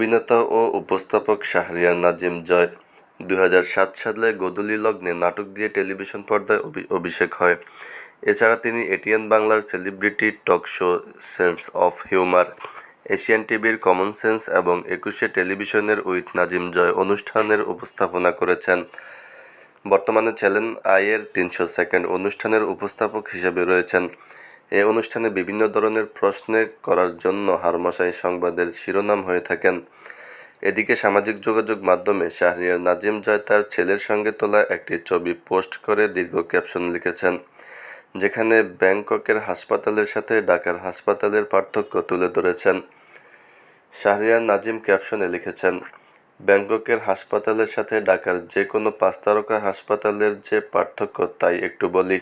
অভিনেতা ও উপস্থাপক শাহরিয়ার নাজিম জয় দু হাজার সাত সালে গোধূলি লগ্নে নাটক দিয়ে টেলিভিশন পর্দায় অভিষেক হয়। এছাড়া তিনি এটিএন বাংলার celebrity talk show sense of humour, Asian টিভির কমন সেন্স এবং একুশে টেলিভিশনের উইথ নাজিম জয় অনুষ্ঠানের উপস্থাপনা করেছেন। বর্তমানে চ্যানেল আইয়ের তিনশো সেকেন্ড অনুষ্ঠানের উপস্থাপক হিসেবে রয়েছেন। এ অনুষ্ঠানে বিভিন্ন ধরনের প্রশ্নে করার জন্য হারমশাই সংবাদের শিরোনাম হয়ে থাকেন। এদিকে সামাজিক যোগাযোগ মাধ্যমে শাহরিয়ার নাজিম জয় তার ছেলের সঙ্গে তোলা একটি ছবি পোস্ট করে দীর্ঘ ক্যাপশন লিখেছেন, যেখানে ব্যাংককের হাসপাতালের সাথে ঢাকার হাসপাতালের পার্থক্য তুলে ধরেছেন। শাহরিয়ার নাজিম ক্যাপশনে লিখেছেন, ব্যাংককের হাসপাতালের সাথে ঢাকার যে কোনো পাঁচ তারকা হাসপাতালের যে পার্থক্য তাই একটু বলি।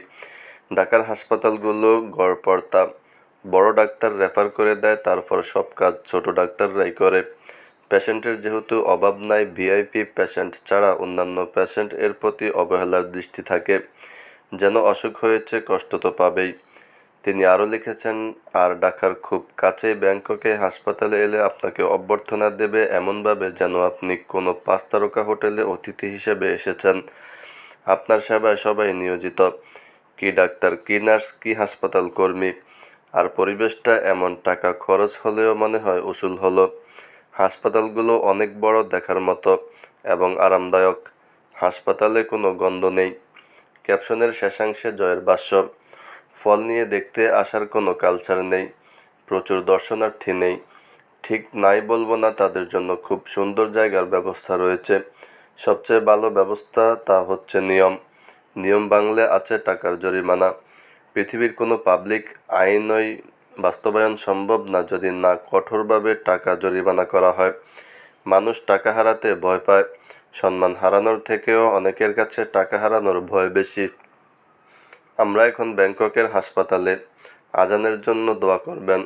ঢাকার হাসপাতালগুলো গড়পড়তা। বড় ডাক্তার রেফার করে দেয়, তারপর সব কাজ ছোট ডাক্তাররাই করে। পেশেন্টের যেহেতু অভাব নাই, ভিআইপি পেশেন্ট ছাড়া অন্যান্য পেশেন্ট এর প্রতি অবহেলার দৃষ্টি থাকে। যেন অসুখ হয়েছে, কষ্ট তো পাবেই। তিনি আরও লিখেছেন, আর ঢাকার খুব কাছেই ব্যাংককে হাসপাতালে এলে আপনাকে অভ্যর্থনা দেবে এমনভাবে যেন আপনি কোনো পাঁচ তারকা হোটেলে অতিথি হিসেবে এসেছেন। আপনার সেবায় সবাই নিয়োজিত। কি ডাক্তার, কি নার্স, কি হাসপাতাল কর্মী, আর পরিবেশটা এমন টাকা খরচ হলেও মনে হয় উসুল হলো। হাসপাতালগুলো অনেক বড় দেখার মতো এবং আরামদায়ক। হাসপাতালে কোনো গন্ধ নেই। ক্যাপশনের শেষাংশে জয়ের বাস্য। ফল নিয়ে দেখতে আসার কোনো কালচার নেই। প্রচুর দর্শনার্থী নেই। ঠিক নাই বলব না তাদের জন্য খুব সুন্দর জায়গার ব্যবস্থা রয়েছে। সবচেয়ে ভালো ব্যবস্থা তা হচ্ছে নিয়ম। নিয়ম বাংলে আছে টাকার জরিমানা। পৃথিবীর কোনো পাবলিক আইনই বাস্তবায়ন সম্ভব না যদি না কঠোরভাবে টাকা জরিমানা করা হয়। মানুষ টাকা হারাতে ভয় পায়। সম্মান হারানোর থেকেও অনেকের কাছে টাকা হারানোর ভয় বেশি। আমরা এখন ব্যাংককের হাসপাতালে। আজানের জন্য দোয়া করবেন।